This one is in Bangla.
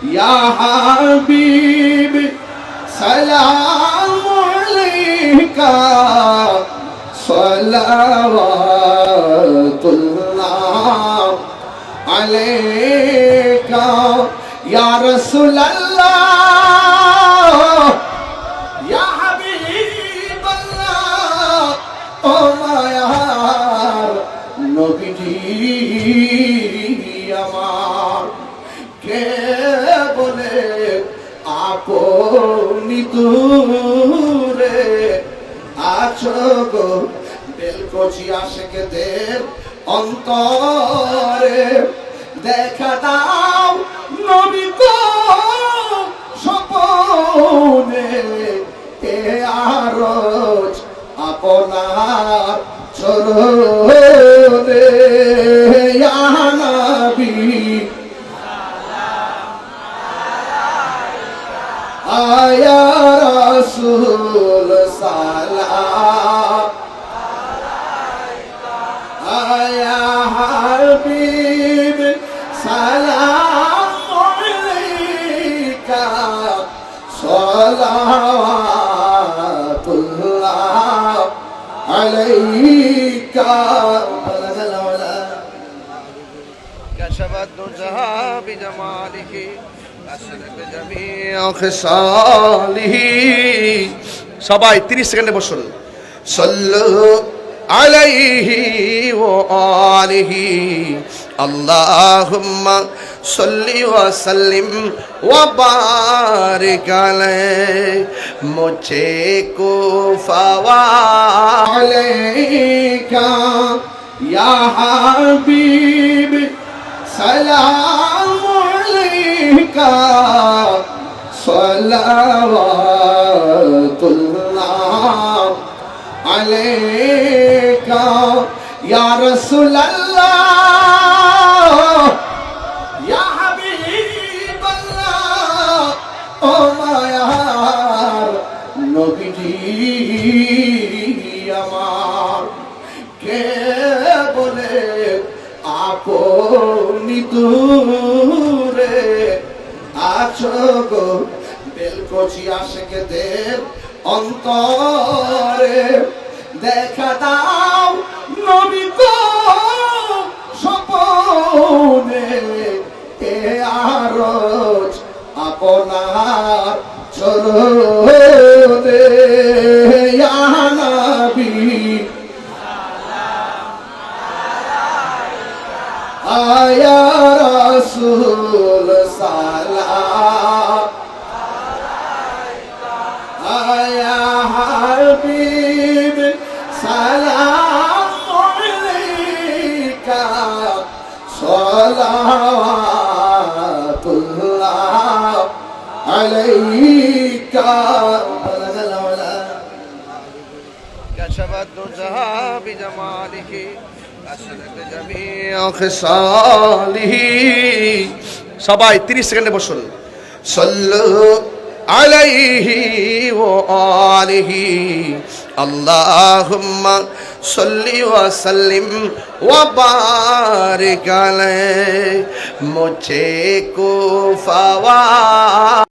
يا حبيب سلام عليك صلوات الله عليك يا رسول الله يا حبيب الله ও মায়ার নবীজি আমার কে বলে আপনি দূরে আছো গো। বেলকচি আশেকেদের অন্তরে দেখা দাও নবী গো স্বপনে। এ আরজ আপনার চরণে। ইয়া রাসূল সালাম আয়া হাবিব সালাম আলাইকা সালাওয়াতুল্লাহ আলাইকা كشف الدجى بجماله أسرق جميع خصاله সবাই তিরিশ সেকেন্ডে বসুন। সল্লু আলাইহি ও আলিহি, আল্লাহুম্মা সল্লি ওয়া সাল্লিম ওয়া বারিক আলাইহি মুঝে কো ফাওয়ালাইকা ইয়া عليك صلوات الله عليك يا رسول الله يا حبيب الله ও মায়ার নবীজি আমার কে বলে আপনি দূরে আছো গো বেলকচি আশেকেদের অন্তরে। দেখা দাও নবী গো স্বপনে, এ আরজ আপনার চরণে। ইয়া নবী, আয়া রাসূল সালাম আয়া হাবিব সালাম আলাইকা সালাওয়াতুল্লাহ আলাইকা كشف الدجى بجماله أسرق جميع خصاله সবাই তিরিশ সেকেন্ডে বসুন عليه وآله اللهم صل وسلم وبارك عليه مجھے کو فوار